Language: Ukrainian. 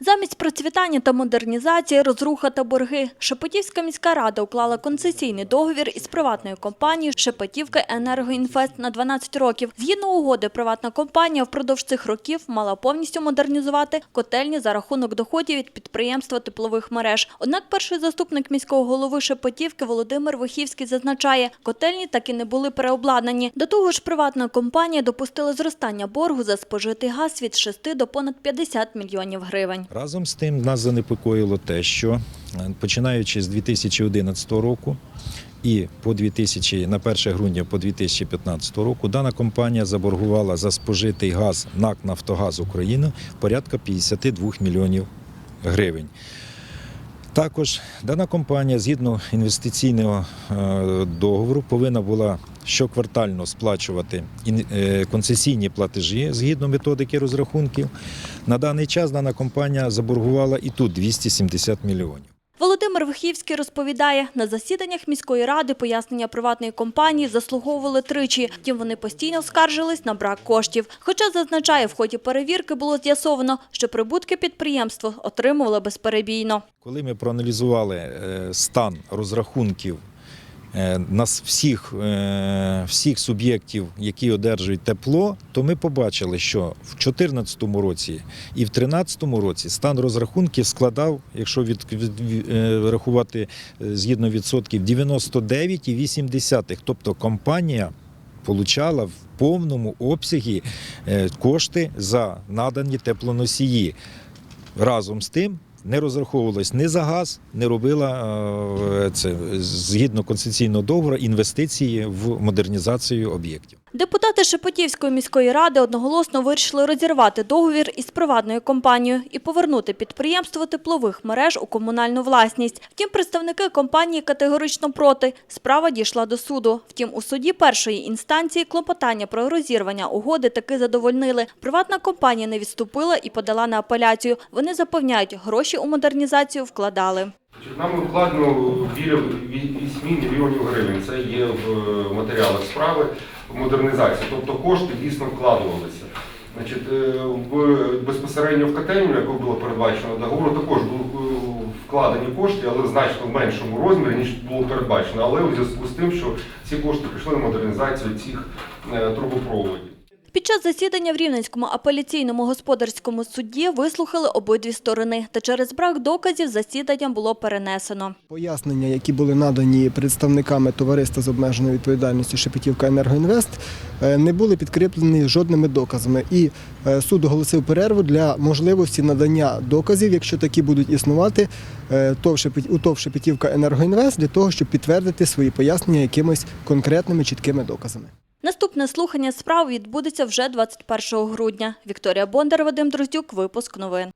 Замість процвітання та модернізації, розруха та борги. Шепетівська міська рада уклала концесійний договір із приватною компанією Шепетівка Енергоінвест на 12 років. Згідно угоди, приватна компанія впродовж цих років мала повністю модернізувати котельні за рахунок доходів від підприємства теплових мереж. Однак перший заступник міського голови Шепетівки Володимир Вихівський зазначає, котельні так і не були переобладнані. До того ж, приватна компанія допустила зростання боргу за спожитий газ від 6 до понад 50 мільйонів гривень. Разом з тим нас занепокоїло те, що е, починаючи з 2011 року і по 2000, на 1 грудня по 2015 року дана компанія заборгувала за спожитий газ НАК «Нафтогаз України порядка 52 мільйонів гривень. Також дана компанія згідно інвестиційного е, договору повинна була щоквартально сплачувати е, концесійні платежі згідно методики розрахунків. На даний час дана компанія заборгувала і тут 270 мільйонів. Володимир Вихівський розповідає, на засіданнях міської ради пояснення приватної компанії заслуговували тричі. Втім, вони постійно скаржились на брак коштів. Хоча зазначає, в ході перевірки було з'ясовано, що прибутки підприємство отримувало безперебійно. Коли ми проаналізували е, стан розрахунків нас всіх, е, всіх суб'єктів, які одержують тепло, то ми побачили, що в 2014 році і в 2013 році стан розрахунків складав, якщо від, від- від- е, рахувати е, згідно відсотків, 99,8. Тобто компанія получала в повному обсягі е, кошти за надані теплоносії. Разом з тим не розраховувалась ні за газ, не робила е, це згідно концесійного договору інвестиції в модернізацію об'єктів. Депутати Шепетівської міської ради одноголосно вирішили розірвати договір із приватною компанією і повернути підприємство теплових мереж у комунальну власність. Втім, представники компанії категорично проти. Справа дійшла до суду. Втім, у суді першої інстанції клопотання про розірвання угоди таки задовольнили. Приватна компанія не відступила і подала на апеляцію. Вони запевняють, гроші у модернізацію вкладали. Значить, Нами вкладено біля 8 мільйонів гривень. Це є в е, матеріалах справи модернізацію. Тобто кошти дійсно вкладувалися. Значить, е, в, безпосередньо в котельню, яку було передбачено договору, також були е, вкладені кошти, але значно в меншому розмірі, ніж було передбачено. Але у зв'язку з тим, що ці кошти пішли на модернізацію цих е, трубопроводів. Під час засідання в Рівненському апеляційному господарському суді вислухали обидві сторони, та через брак доказів засідання було перенесено. Пояснення, які були надані представниками товариства з обмеженою відповідальністю Шепетівка Енергоінвест, е, не були підкріплені жодними доказами. І е, суд оголосив перерву для можливості надання доказів, якщо такі будуть існувати, е, у ТОВ Шепетівка Енергоінвест для того, щоб підтвердити свої пояснення якимись конкретними чіткими доказами. Наступне слухання справ відбудеться вже 21 грудня. Вікторія Бондар, Вадим Друздюк, випуск новин.